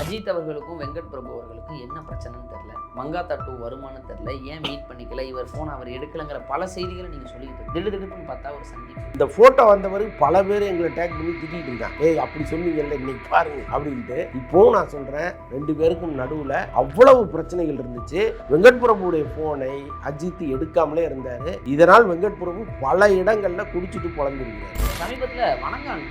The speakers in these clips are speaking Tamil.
அஜித் அவர்களுக்கும் வெங்கட் பிரபு அவர்களுக்கும் என்ன பிரச்சனைன்னு தெரியல. மங்காத்தா டூ வருமானு தெரியல. ஏன் மீட் பண்ணிக்கல? இவர் ஃபோன் அவர் எடுக்கலங்கிற பல செய்திகளை நீங்கள் சொல்லிக்கிட்டு திடு திடுப்புன்னு பார்த்தா ஒரு சந்திப்பு. இந்த போட்டோ வந்தவர் பல பேர் எங்களை டேக் பண்ணி திட்டிட்டு இருக்காங்க ஏய் அப்படி சொன்னீங்கல்ல இன்னைக்கு பாருங்க அப்படின்ட்டு. இப்போ நான் சொல்றேன் ரெண்டு பேருக்கும் நடுவுல அவ்வளவு பிரச்சனைகள் இருந்துச்சு. வெங்கட் பிரபுடைய போனை அஜித் எடுக்காமலே இருந்தாரு. இதனால் வெங்கட் பிரபு பல இடங்கள்ல குடிச்சிட்டு புலம்பிருக்கிறார் சமீபத்தில் வணங்கான்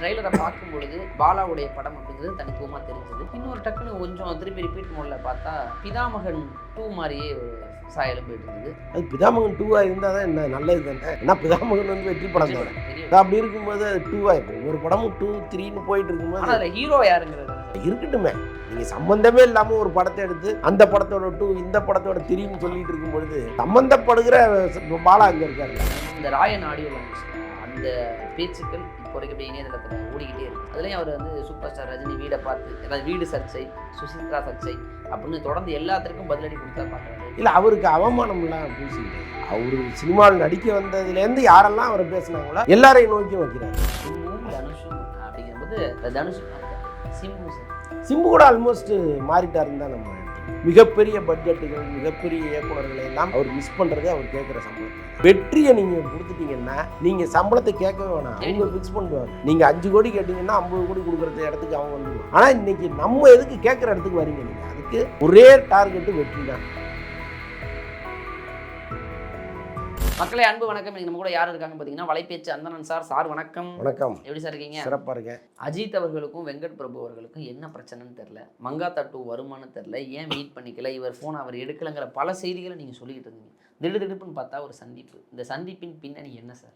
ட்ரெய்லரை பார்க்கும் பொழுது பாலாவுடைய படம் அப்படிங்கிறது தனித்துவமாக தெரிஞ்சது. இன்னொரு டக்குன்னு கொஞ்சம் திருப்பி ரிப்பீட் மோடில் பார்த்தா பிதாமகன் டூ மாதிரியே ஒரு சாயலும் போயிட்டு இருந்தது அது பிதாமகன் டூவா இருந்தால் தான் என்ன நல்லது தானே? ஏன்னா பிதாமகன் வந்து வெற்றி படம் தானே. அப்படி இருக்கும்போது அது டூவா இருக்கும் ஒரு படமும் டூ த்ரீன்னு போயிட்டு இருக்கும்போது அதில் ஹீரோ யாருங்கிறது? இருக்கட்டுமே. நீங்க சம்பந்தமே இல்லாம ஒரு படத்தை எடுத்து அந்த படத்தோட டூ இந்த படத்தோட த்ரீன்னு சொல்லிட்டு இருக்கும் பொழுது சம்பந்தப்படுகிற பாலா அங்க இருக்காரு. இந்த ராயன் ஆடியோ அந்த பேச்சுக்கள் இப்போ வரைக்கும் அப்படியே இணையதளத்தில் ஓடிக்கிட்டே இருக்கு. அதுலேயும் அவர் வந்து சூப்பர் ஸ்டார் ரஜினி வீடை பார்த்து அதாவது வீடு சர்ச்சை சுசித்ரா சர்ச்சை அப்படின்னு தொடர்ந்து எல்லாத்திற்கும் பதிலடி கொடுத்தா பார்க்குறாரு இல்ல அவருக்கு அவமானம்லாம் பூசிக்கிட்டு அவரு சினிமாவில் நடிக்க வந்ததுலேருந்து யாரெல்லாம் அவரை பேசுனாங்களோ எல்லாரையும் நோக்கி வைக்கிறாரு. தனுஷும் அப்படிங்கும்போது தனுஷ் சிம்பு சிம்பு கூட ஆல்மோஸ்ட் மாறிட்டாருன்னு தான் நம்ம. மிகப்பெரிய பட்ஜெட்டுகள் மிகப்பெரிய இயக்குனர்களை எல்லாம் அவர் மிஸ் பண்றது அவர் கேட்குற சம்பளத்தை வெற்றியை நீங்க கொடுத்துட்டீங்கன்னா நீங்க சம்பளத்தை கேட்கவே வேணாம். அவங்க ஃபிக்ஸ் பண்ணுவாங்க. நீங்க அஞ்சு கோடி கேட்டீங்கன்னா ஐம்பது கோடி கொடுக்குறது இடத்துக்கு அவங்க வந்துடுவாங்க ஆனா இன்னைக்கு நம்ம எதுக்கு கேட்குற இடத்துக்கு வரீங்க நீங்க? அதுக்கு ஒரே டார்கெட்டு வெற்றி தான் மக்களே அன்பு வணக்கம். இன்னைக்கு நம்ம கூட யார் இருக்காங்க பார்த்தீங்கன்னா வலைபேச்சு அந்தனன் சார். சார் வணக்கம். வணக்கம். எப்படி சார் இருக்கீங்க? சிறப்பா இருக்கேன். அஜித் அவர்களுக்கும் வெங்கட் பிரபு அவர்களுக்கும் என்ன பிரச்சனைன்னு தெரில மங்காத்தா டூ வருமானு தெரில ஏன் மீட் பண்ணிக்கல? இவர் ஃபோன் அவர் எடுக்கலங்கிற பல செய்திகளை நீங்கள் சொல்லிக்கிட்டு இருந்தீங்க. திடு திடுப்புன்னு பார்த்தா ஒரு சந்திப்பு. இந்த சந்திப்பின் பின்னணி என்ன சார்?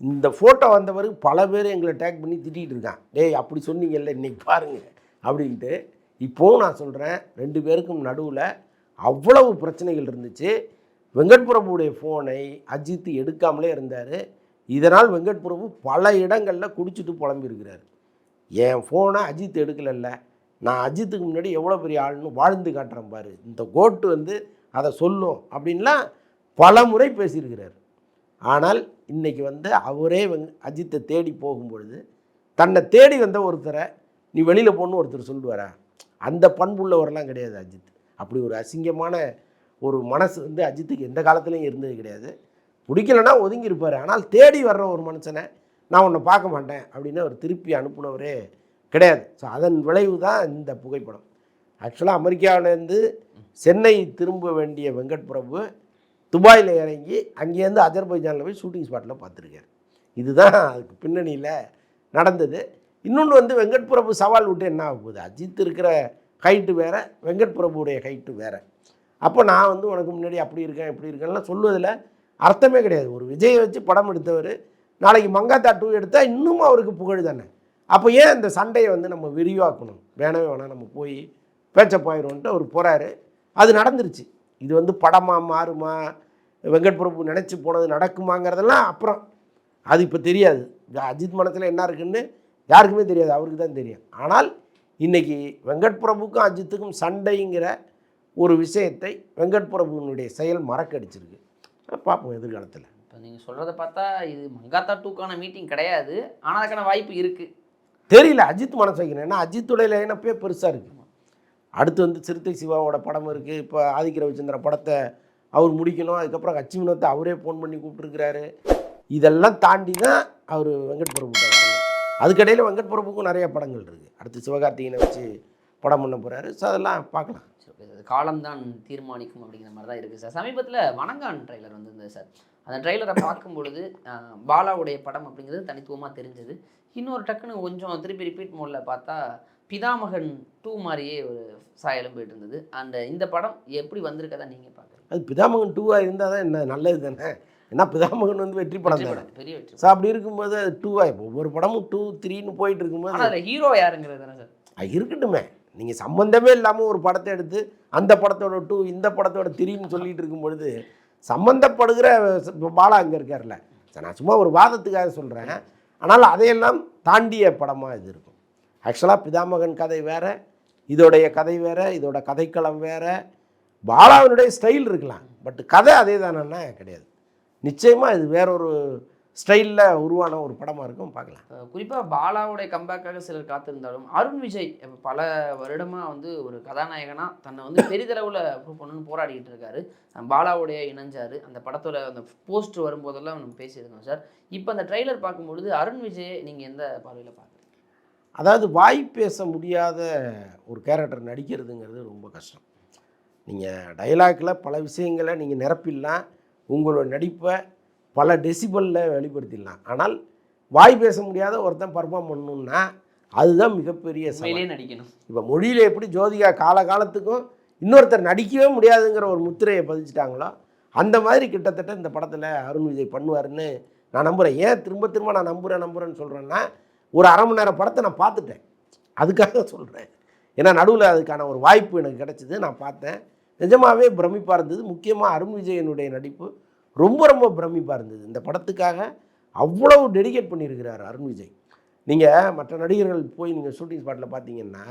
இந்த ஃபோட்டோ வந்தவர் பல பேர் எங்களை டேக் பண்ணி திட்டிகிட்டு இருக்கான். டேய் அப்படி சொன்னீங்கல்ல இன்னைக்கு பாருங்க. அப்படின்ட்டு இப்போவும் நான் சொல்கிறேன் ரெண்டு பேருக்கும் நடுவில் அவ்வளவு பிரச்சனைகள் இருந்துச்சு. வெங்கட் பிரபுடைய ஃபோனை அஜித் எடுக்காமலே இருந்தார். இதனால் வெங்கட் பிரபு பல இடங்களில் குடிச்சிட்டு புலம்பியிருக்கிறார். என் ஃபோனை அஜித் எடுக்கலைல்ல. நான் அஜித்துக்கு முன்னாடி எவ்வளோ பெரிய ஆள்னு வாழ்ந்து காட்டுறேன் பாரு. இந்த கோட்டு வந்து அதை சொல்லும் அப்படின்லாம் பல முறை பேசியிருக்கிறார். ஆனால் இன்றைக்கி வந்து அவரே வெங் அஜித்தை தேடி போகும்பொழுது தன்னை தேடி வந்த ஒருத்தரை நீ வெளியில் போகணுன்னு ஒருத்தர் சொல்லுவாரா? அந்த பண்புள்ளவரெல்லாம் கிடையாது அஜித். அப்படி ஒரு அசிங்கமான ஒரு மனசு வந்து அஜித்துக்கு எந்த காலத்துலையும் இருந்தது கிடையாது. பிடிக்கலன்னா ஒதுங்கி இருப்பார் ஆனால் தேடி வர்ற ஒரு மனுஷனை நான் உன்னை பார்க்க மாட்டேன் அப்படின்னு அவர் திருப்பி அனுப்புனவரே கிடையாது. ஸோ அதன் விளைவு தான் இந்த புகைப்படம். ஆக்சுவலாக அமெரிக்காவிலேருந்து சென்னை திரும்ப வேண்டிய வெங்கட் பிரபு துபாயில் இறங்கி அங்கேருந்து அஜர்பைஜானில் போய் ஷூட்டிங் ஸ்பாட்டில் பார்த்துருக்காரு. இதுதான் அதுக்கு பின்னணியில் நடந்தது. இன்னொன்று வந்து வெங்கட் பிரபு சவால் விட்டு என்ன ஆக போகுது? அஜித் இருக்கிற ஹைட்டு வேற வெங்கட் பிரபுடைய ஹைட்டு வேறு. அப்போ நான் வந்து உனக்கு முன்னாடி அப்படி இருக்கேன் இப்படி இருக்கேன்லாம் சொல்லுவதில் அர்த்தமே கிடையாது. ஒரு விஜயை வச்சு படம் எடுத்தவர் நாளைக்கு மங்காத்தா டூ எடுத்தால் இன்னும் அவருக்கு புகழ் தானே. அப்போ ஏன் இந்த சண்டையை வந்து நம்ம விரிவாக்கணும்? வேணவே வேணாம் நம்ம போய் பேச்சப்பாயிரும்ன்ட்டு அவர் போகிறாரு அது நடந்துருச்சு. இது வந்து படமா மாறுமா? வெங்கட் பிரபு நினச்சி போனது நடக்குமாங்கிறதெல்லாம் அப்புறம். அது இப்போ தெரியாது. அஜித் மனத்தில் என்ன இருக்குன்னு யாருக்குமே தெரியாது. அவருக்கு தான் தெரியும். ஆனால் இன்றைக்கி வெங்கட் பிரபுக்கும் அஜித்துக்கும் சண்டைங்கிற ஒரு விஷயத்தை வெங்கட் பிரபுவினுடைய செயல் மறக்கடிச்சிருக்கு. பார்ப்போம் எதிர்காலத்தில். இப்போ நீங்கள் சொல்கிறத பார்த்தா இது மங்காத்தா டூக்கான மீட்டிங் கிடையாது. ஆனால் அதுக்கான வாய்ப்பு இருக்குது தெரியல அஜித் மனசு வைக்கணும். ஏன்னா அஜித்துடைய லைனப்பே பெருசாக இருக்குது அடுத்து வந்து சிறுத்தை சிவாவோட படம் இருக்குது இப்போ ஆதிக்க ரவிச்சந்திர படத்தை அவர் முடிக்கணும். அதுக்கப்புறம் கட்சி வினோத்தை அவரே ஃபோன் பண்ணி கூப்பிட்டுருக்கிறாரு. இதெல்லாம் தாண்டி தான் அவர் வெங்கட் வரணும். அதுக்கடையில் வெங்கட் பிரபுக்கும் நிறைய படங்கள் இருக்குது அடுத்து சிவகார்த்திகேயனை வச்சு படம் பண்ண போகிறாரு ஸோ அதெல்லாம் பார்க்கலாம். காலம்தான் தீர்மானிக்கும் அப்படிங்கிற மாதிரி தான் இருக்குது சார். சமீபத்தில் வணங்கான் ட்ரைலர் வந்திருந்தது சார். அந்த ட்ரைலரை பார்க்கும் பொழுது பாலாவுடைய படம் அப்படிங்கிறது தனித்துவமாக தெரிஞ்சது. இன்னொரு டக்குன்னு கொஞ்சம் திருப்பி ரிப்பீட் மோடில் பார்த்தா பிதாமகன் டூ மாதிரியே ஒரு சாயலும் போயிட்டு இருந்தது அந்த இந்த படம் எப்படி வந்திருக்கதா நீங்கள் பார்க்குறீங்க? அது பிதாமகன் டூவாக இருந்தால் தான் என்ன நல்லது தானே? ஏன்னா பிதாமகன் வந்து வெற்றி படம் தானே? பெரிய வெற்றி ஸோ அப்படி இருக்கும்போது அது டூவாக இப்போ ஒவ்வொரு படமும் டூ த்ரீன்னு போயிட்டு இருக்கும்போது ஹீரோ யாருங்கிறது தானே சார்? இருக்கட்டுமே. நீங்கள் சம்மந்தமே இல்லாமல் ஒரு படத்தை எடுத்து அந்த படத்தோட டூ இந்த படத்தோட திரின்னு சொல்லிட்டு இருக்கும் பொழுது சம்மந்தப்படுகிற பாலா அங்கே இருக்கார்ல சரி, நான் சும்மா ஒரு வாதத்துக்காக சொல்கிறேன் ஆனால் அதையெல்லாம் தாண்டிய படமாக இது இருக்கும். ஆக்சுவலாக பிதாமகன் கதை வேறு இதோடைய கதை வேறு இதோட கதைக்களம் வேற. பாலாவினுடைய ஸ்டைல் இருக்கலாம். பட் கதை அதே தானே கிடையாது. நிச்சயமாக இது வேறொரு ஸ்டைலில் உருவான ஒரு படமாக இருக்கும். பார்க்கலாம். அஹ் குறிப்பா பாலாவுடைய கம்பேக்காக சிலர் காத்திருந்தாலும் அருண் விஜய் இப்ப பல வருடமா வந்து ஒரு கதாநாயகனா தன்னை வந்து பெரிதளவுல ப்ரூவ் பண்ணணும்னு போராடிக்கிட்டு இருக்காரு. பாலாவுடைய இணைஞ்சாரு. அந்த படத்தோட அந்த போஸ்ட் வரும்போதெல்லாம் நம்ம பேசியிருந்தோம் சார். இப்போ அந்த ட்ரைலர் பார்க்கும்பொழுது அருண் விஜயை நீங்க எந்த பார்வையில பார்க்குறீங்க? அதாவது வாய் பேச முடியாத ஒரு கேரக்டர் நடிக்கிறதுங்கிறது ரொம்ப கஷ்டம். நீங்கள் டயலாக்ல பல விஷயங்களை நீங்கள் நிரப்பிடலாம். உங்களோட நடிப்பை பல டெசிபலில் வெளிப்படுத்திடலாம். ஆனால் வாய் பேச முடியாத ஒருத்தன் பர்ஃபார்ம் பண்ணணும்னா அதுதான் மிகப்பெரிய உண்மையிலேயே நடிக்கணும். இப்போ மொழியில் எப்படி ஜோதிகா காலகாலத்துக்கும் இன்னொருத்தர் நடிக்கவே முடியாதுங்கிற ஒரு முத்திரையை பதிச்சிட்டாங்களோ அந்த மாதிரி கிட்டத்தட்ட இந்த படத்தில் அருண் விஜய் பண்ணுவாருன்னு நான் நம்புகிறேன் ஏன் திரும்ப திரும்ப நான் நம்புகிறேன் நம்புகிறேன்னு சொல்கிறேன்னா ஒரு அரை மணி நேரம் படத்தை நான் பார்த்துட்டேன். அதுக்காக சொல்கிறேன் ஏன்னா நடுவில் அதுக்கான ஒரு வாய்ப்பு எனக்கு கிடச்சிது நான் பார்த்தேன். நிஜமாகவே பிரமிப்பாக இருந்தது. முக்கியமாக அருண் விஜயனுடைய நடிப்பு. ரொம்ப ரொம்ப பிரமிப்பாக இருந்தது. இந்த படத்துக்காக அவ்வளவு டெடிகேட் பண்ணியிருக்கிறார் அருண் விஜய். நீங்கள் மற்ற நடிகர்கள் போய் நீங்கள் ஷூட்டிங் ஸ்பாட்டில் பார்த்தீங்கன்னா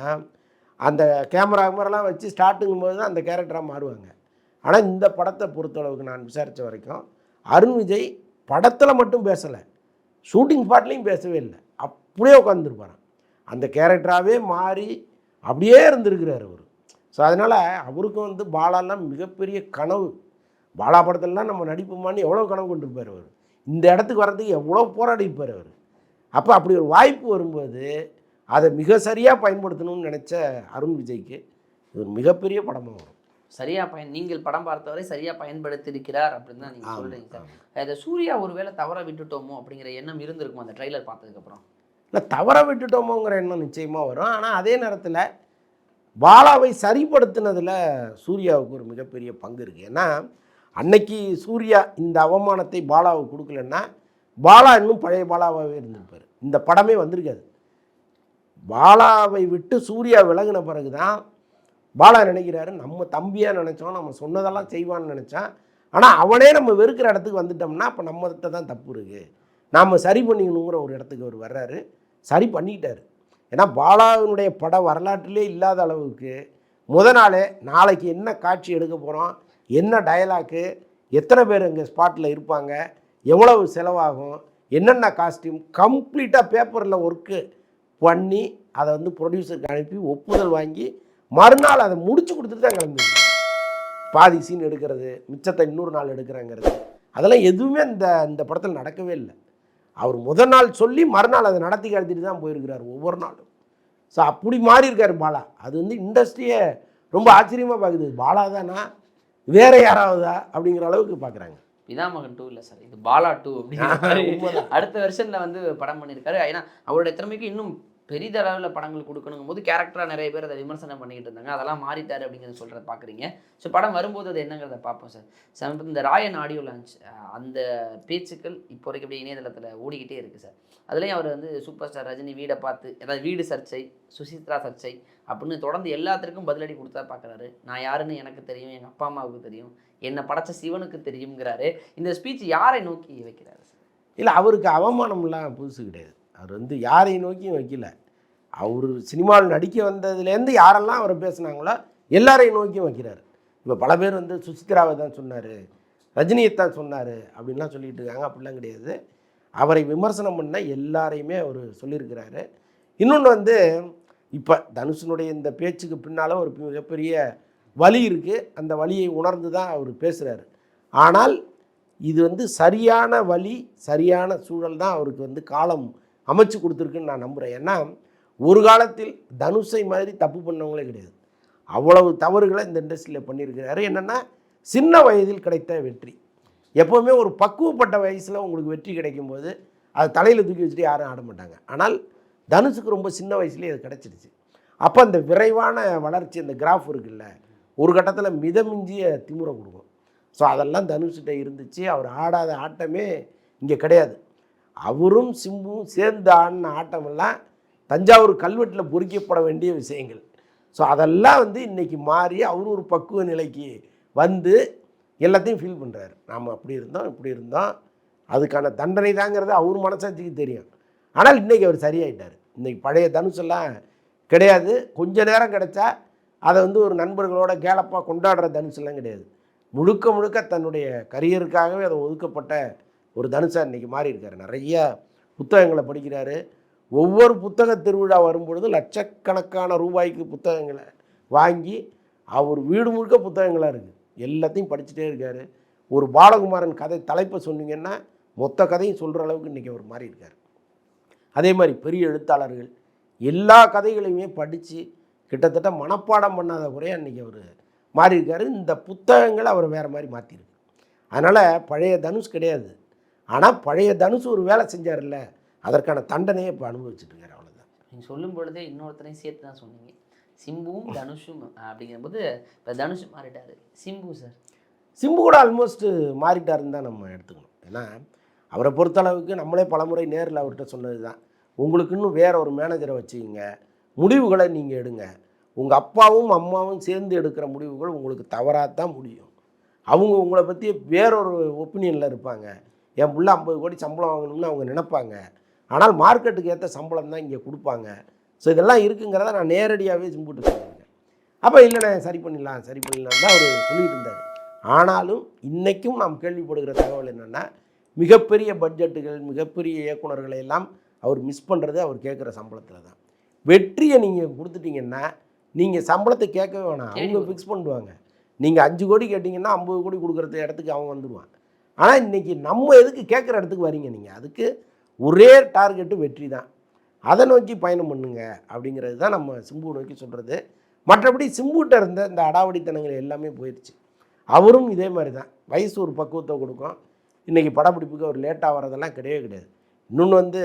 அந்த கேமரா கேமராலாம் வச்சு ஸ்டார்ட்டுங்கும் போது தான் அந்த கேரக்டராக மாறுவாங்க. ஆனால் இந்த படத்தை பொறுத்தளவுக்கு நான் விசாரித்த வரைக்கும் அருண் விஜய் படத்தில் மட்டும் பேசலை. ஷூட்டிங் ஸ்பாட்லேயும் பேசவே இல்லை. அப்படியே உட்காந்துருப்பாரான் அந்த கேரக்டராகவே மாறி அப்படியே இருந்திருக்கிறார் அவர். ஸோ அதனால் அவருக்கும் வந்து பாலாலாம் மிகப்பெரிய கனவு. பாலா படத்துலலாம் நம்ம நடிப்புமான்னு எவ்வளோ கனவு கொண்டிருப்பார் அவர். இந்த இடத்துக்கு வர்றதுக்கு எவ்வளோ போராடி இருப்பார் அவர். அப்போ அப்படி ஒரு வாய்ப்பு வரும்போது அதை மிக சரியாக பயன்படுத்தணும்னு நினச்ச அருண் விஜய்க்கு இது ஒரு மிகப்பெரிய படமாக வரும். சரியா பயன் நீங்கள் படம் பார்த்தவரை சரியா பயன்படுத்தியிருக்கிறார் அப்படின்னு தான் நீங்க ஆமா, சொல்றீங்க சார். அதை சூர்யா ஒருவேளை தவற விட்டுட்டோமோ அப்படிங்கிற எண்ணம் இருந்திருக்கும் அந்த ட்ரைலர் பார்த்ததுக்கு அப்புறம் இல்லை தவற விட்டுட்டோமோங்கிற எண்ணம் நிச்சயமாக வரும். ஆனால் அதே நேரத்தில் பாலாவை சரிப்படுத்தினதில் சூர்யாவுக்கு ஒரு மிகப்பெரிய பங்கு இருக்குது ஏன்னா அன்னைக்கு சூர்யா இந்த அவமானத்தை பாலாவுக்கு கொடுக்கலன்னா பாலா இன்னும் பழைய பாலாவாகவே இருந்திருப்பார். இந்த படமே வந்திருக்காது. பாலாவை விட்டு சூர்யா விலகின பிறகு தான் பாலா நினைக்கிறாரு நம்ம தம்பியாக நினச்சோம் நம்ம சொன்னதெல்லாம் செய்வான்னு நினச்சான் ஆனால் அவனே நம்ம வெறுக்கிற இடத்துக்கு வந்துட்டோம்னா அப்போ நம்மகிட்ட தான் தப்பு இருக்குது நாம் சரி பண்ணிக்கணுங்கிற ஒரு இடத்துக்கு அவர் வர்றாரு. சரி பண்ணிக்கிட்டாரு. ஏன்னா பாலாவினுடைய பட வரலாற்றிலே இல்லாத அளவுக்கு முத நாளே நாளைக்கு என்ன காட்சி எடுக்க போகிறோம் என்ன டயலாக்கு எத்தனை பேர் இங்கே ஸ்பாட்டில் இருப்பாங்க எவ்வளவு செலவாகும் என்னென்ன காஸ்டியூம் கம்ப்ளீட்டாக பேப்பரில் ஒர்க்கு பண்ணி அதை வந்து ப்ரொடியூசருக்கு அனுப்பி ஒப்புதல் வாங்கி மறுநாள் அதை முடிச்சு கொடுத்துட்டு தான் கிளம்பிடுங்க பாதி சீன் எடுக்கிறது மிச்சத்தை இன்னொரு நாள் எடுக்கிறேங்கிறது. அதெல்லாம் எதுவுமே இந்த இந்த படத்தில் நடக்கவே இல்லை. அவர் முதல் நாள் சொல்லி மறுநாள் அதை நடத்தி கடத்திட்டு தான் போயிருக்கிறார் ஒவ்வொரு நாளும். ஸோ அப்படி மாறியிருக்காரு பாலா. அது வந்து இண்டஸ்ட்ரியை ரொம்ப ஆச்சரியமாக பார்க்குது பாலா தானா? வேற யாராவதா அப்படிங்கிற அளவுக்கு பார்க்குறாங்க பிதாமகன் டூ இல்லை சார் இது பாலா டூ உண்மைதான். அடுத்த வருஷன்ல வந்து படம் பண்ணியிருக்காரு ஏன்னா அவருடைய திறமைக்கு இன்னும் பெரிதளவில் படங்கள் கொடுக்கணுங்கும் போது கேரக்டராக நிறைய பேர் அதை விமர்சனம் பண்ணிக்கிட்டு இருந்தாங்க. அதெல்லாம் மாறிட்டாரு அப்படிங்கிறத சொல்கிறத பார்க்குறீங்க ஸோ படம் வரும்போது அது என்னங்கிறத பார்ப்போம் சார். சமீபத்தில் இந்த ராயன் ஆடியோ லான்ச் அந்த பேச்சுக்கள் இப்போ வரைக்கும் அப்படியே இணையதளத்தில் ஓடிக்கிட்டே இருக்குது சார். அதுலேயும் அவர் வந்து சூப்பர் ஸ்டார் ரஜினி வீடை பார்த்து ஏதாவது வீடு சர்ச்சை சுசித்ரா சர்ச்சை அப்படின்னு தொடர்ந்து எல்லாத்திற்கும் பதிலடி கொடுத்தா பார்க்குறாரு நான் யாருன்னு எனக்கு தெரியும் எங்கள் அப்பா அம்மாவுக்கு தெரியும் என்னை படைச்ச சிவனுக்கு தெரியுங்கிறாரு இந்த ஸ்பீச் யாரை நோக்கி வைக்கிறாரு சார்? இல்லை அவருக்கு அவமானம்லாம் புதுசு கிடையாது. அவர் வந்து யாரையும் நோக்கியும் வைக்கல. அவர் சினிமாவில் நடிக்க வந்ததுலேருந்து யாரெல்லாம் அவரை பேசுனாங்களோ எல்லாரையும் நோக்கியும் வைக்கிறார். இப்போ பல பேர் வந்து சுசித்ராவை தான் சொன்னார் ரஜினியை தான் சொன்னார் அப்படின்லாம் சொல்லிகிட்டு இருக்காங்க. அப்படிலாம் கிடையாது. அவரை விமர்சனம் பண்ண எல்லாரையுமே அவர் சொல்லியிருக்கிறாரு. இன்னொன்று வந்து இப்போ தனுஷனுடைய இந்த பேச்சுக்கு பின்னால் ஒரு மிகப்பெரிய வலி இருக்குது அந்த வழியை உணர்ந்து தான் அவர் பேசுகிறாரு ஆனால் இது வந்து சரியான வழி சரியான சூழல் தான் அவருக்கு வந்து காலம் அமைச்சு கொடுத்துருக்குன்னு நான் நம்புகிறேன் ஏன்னா ஒரு காலத்தில் தனுஷை மாதிரி தப்பு பண்ணவங்களே கிடையாது. அவ்வளவு தவறுகளை இந்த இண்டஸ்ட்ரியில் பண்ணியிருக்கிறாரு. என்னென்னா சின்ன வயதில் கிடைத்த வெற்றி. எப்போவுமே ஒரு பக்குவப்பட்ட வயசில் உங்களுக்கு வெற்றி கிடைக்கும்போது அது தலையில் தூக்கி வச்சுட்டு யாரும் ஆட மாட்டாங்க. ஆனால் தனுஷுக்கு ரொம்ப சின்ன வயசுலேயே அது கிடச்சிடுச்சு. அப்போ அந்த விரைவான வளர்ச்சி அந்த கிராஃப் இருக்குல்ல ஒரு கட்டத்தில் மிதமிஞ்சிய திமுறை கொடுக்கும். ஸோ அதெல்லாம் தனுஷ்கிட்ட இருந்துச்சு. அவர் ஆடாத ஆட்டமே இங்கே கிடையாது. அவரும் சிம்பும் சேர்ந்து ஆடின ஆட்டமெல்லாம் தஞ்சாவூர் கல்வெட்டில் பொறிக்கப்பட வேண்டிய விஷயங்கள். ஸோ அதெல்லாம் வந்து இன்றைக்கி மாறி அவர் ஒரு பக்குவ நிலைக்கு வந்து எல்லாத்தையும் ஃபீல் பண்ணுறாரு நாம் அப்படி இருந்தோம் இப்படி இருந்தோம். அதுக்கான தண்டனை தாங்கிறது அவர் மனசாட்சிக்கு தெரியும். ஆனால் இன்றைக்கி அவர் சரியாயிட்டார். இன்றைக்கி பழைய தனுஷெல்லாம் கிடையாது. கொஞ்ச நேரம் கிடைச்சா அதை வந்து ஒரு நண்பர்களோட கேலப்பாக கொண்டாடுற தனுஷெல்லாம் கிடையாது. முழுக்க முழுக்க தன்னுடைய கரியருக்காகவே அதை ஒதுக்கப்பட்ட ஒரு தனுஷா இன்னைக்கு மாறி இருக்காரு. நிறைய புத்தகங்களை படிக்கிறாரு. ஒவ்வொரு புத்தக திருவிழா வரும்பொழுது லட்சக்கணக்கான ரூபாய்க்கு புத்தகங்களை வாங்கி அவர் வீடு முழுக்க புத்தகங்களாக இருக்குது எல்லாத்தையும் படிச்சுட்டே இருக்கார். ஒரு பாலகுமாரன் கதை தலைப்பை சொன்னீங்கன்னா மொத்த கதையும் சொல்கிற அளவுக்கு இன்றைக்கி அவர் மாறி இருக்கார். அதே மாதிரி பெரிய எழுத்தாளர்கள் எல்லா கதைகளையுமே படித்து கிட்டத்தட்ட மனப்பாடம் பண்ணாத குறையாக இன்றைக்கி அவர் மாறியிருக்காரு இந்த புத்தகங்கள் அவர் வேறு மாதிரி மாற்றிருக்கு அதனால் பழைய தனுஷ் கிடையாது. ஆனால் பழைய தனுஷ் ஒரு வேலை செஞ்சார்ல அதற்கான தண்டனையை இப்போ அனுபவிச்சுட்டு இருக்காரு அவ்வளோதான் நீங்கள் சொல்லும் பொழுதே இன்னொருத்தரையும் சேர்த்து தான் சொன்னீங்க. சிம்புவும் தனுஷும் அப்படிங்கும்போது இப்போ தனுஷ் மாறிட்டாரு. சிம்பு சார். சிம்பு கூட ஆல்மோஸ்ட் மாறிட்டாருன்னு தான் நம்ம எடுத்துக்கணும். ஏன்னா அவரை பொறுத்தளவுக்கு நம்மளே பலமுறை நேரில் அவர்கிட்ட சொன்னது தான் உங்களுக்கு இன்னும் வேற ஒரு மேனேஜரை வச்சுக்கிங்க. முடிவுகளை நீங்கள் எடுங்க. உங்கள் அப்பாவும் அம்மாவும் சேர்ந்து எடுக்கிற முடிவுகள் உங்களுக்கு தவறாக தான் முடியும். அவங்க உங்களை பற்றி வேறொரு ஒப்பீனியனில் இருப்பாங்க. என் புள்ள ஐம்பது கோடி சம்பளம் வாங்கணும்னு அவங்க நினைப்பாங்க. ஆனால் மார்க்கெட்டுக்கு ஏற்ற சம்பளம் தான் இங்கே கொடுப்பாங்க. ஸோ இதெல்லாம் இருக்குங்கிறத நான் நேரடியாகவே சிம்புட்டு சொல்லியிருக்கேன். அப்போ இல்லைண்ணே சரி பண்ணிடலாம் சரி பண்ணிடலாம் தான் அவர் சொல்லிட்டு இருந்தார். ஆனாலும் இன்றைக்கும் நாம் கேள்விப்படுகிற தகவல் என்னென்னா மிகப்பெரிய பட்ஜெட்டுகள் மிகப்பெரிய இயக்குனர்களை எல்லாம் அவர் மிஸ் பண்ணுறது அவர் கேட்குற சம்பளத்தில் தான். வெற்றியை நீங்கள் கொடுத்துட்டீங்கன்னா நீங்கள் சம்பளத்தை கேட்கவே வேணாம். அவங்க ஃபிக்ஸ் பண்ணுவாங்க நீங்கள் அஞ்சு கோடி கேட்டிங்கன்னா ஐம்பது கோடி கொடுக்குறது இடத்துக்கு அவன் வந்துடுவான் ஆனால் இன்றைக்கி நம்ம எதுக்கு கேட்குற இடத்துக்கு வரீங்க நீங்கள் அதுக்கு ஒரே டார்கெட்டு வெற்றி தான். அதை நோக்கி பயணம் பண்ணுங்க அப்படிங்கிறது தான் நம்ம சிம்பு நோக்கி சொல்கிறது மற்றபடி சிம்புகிட்ட இருந்த இந்த அடாவடித்தனங்கள் எல்லாமே போயிடுச்சு அவரும் இதே மாதிரி தான். வயசு ஒரு பக்குவத்தை கொடுக்கும். இன்றைக்கி படப்பிடிப்புக்கு அவர் லேட்டாக வர்றதெல்லாம் கிடையவே கிடையாது. இன்னொன்று வந்து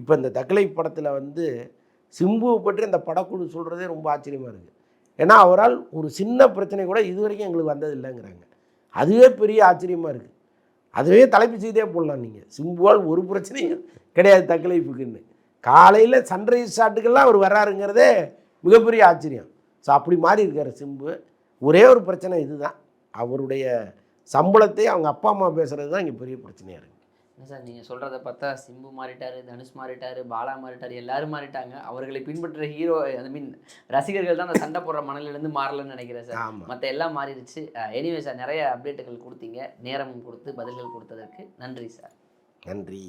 இப்போ இந்த தக்கலை படத்தில் வந்து சிம்புவை பற்றி அந்த படக்குழு சொல்கிறதே ரொம்ப ஆச்சரியமாக இருக்குது ஏன்னா அவரால் ஒரு சின்ன பிரச்சனை கூட இது வரைக்கும் எங்களுக்கு வந்தது இல்லைங்கிறாங்க. அதுவே பெரிய ஆச்சரியமாக இருக்குது அதுவே தலைப்பு செய்தியே போடலாம் நீங்கள் சிம்புவால் ஒரு பிரச்சனையும் கிடையாது தக்கலைப்புக்குன்னு காலையில் சன்ரைஸ் ஷாட்டுக்கெல்லாம் அவர் வர்றாருங்கிறதே மிகப்பெரிய ஆச்சரியம். ஸோ அப்படி மாறி இருக்கார் சிம்பு. ஒரே ஒரு பிரச்சனை இதுதான். அவருடைய சம்பளத்தை அவங்க அப்பா அம்மா பேசுகிறது தான் இங்கே பெரிய பிரச்சனையாக இருக்குது என்ன சார் நீங்கள் சொல்கிறத பார்த்தா சிம்பு மாறிட்டாரு தனுஷ் மாறிட்டாரு பாலா மாறிட்டாரு எல்லாரும் மாறிட்டாங்க. அவர்களை பின்பற்ற ஹீரோ ஐ மீன் ரசிகர்கள் தான் அந்த சண்டை போடுற மணலிலேருந்து மாறலன்னு நினைக்கிறேன் சார். மற்ற எல்லாம் மாறிடுச்சு. எனிவே சார் நிறைய அப்டேட்டுகள் கொடுத்தீங்க. நேரமும் கொடுத்து பதில்கள் கொடுத்ததற்கு நன்றி சார். நன்றி.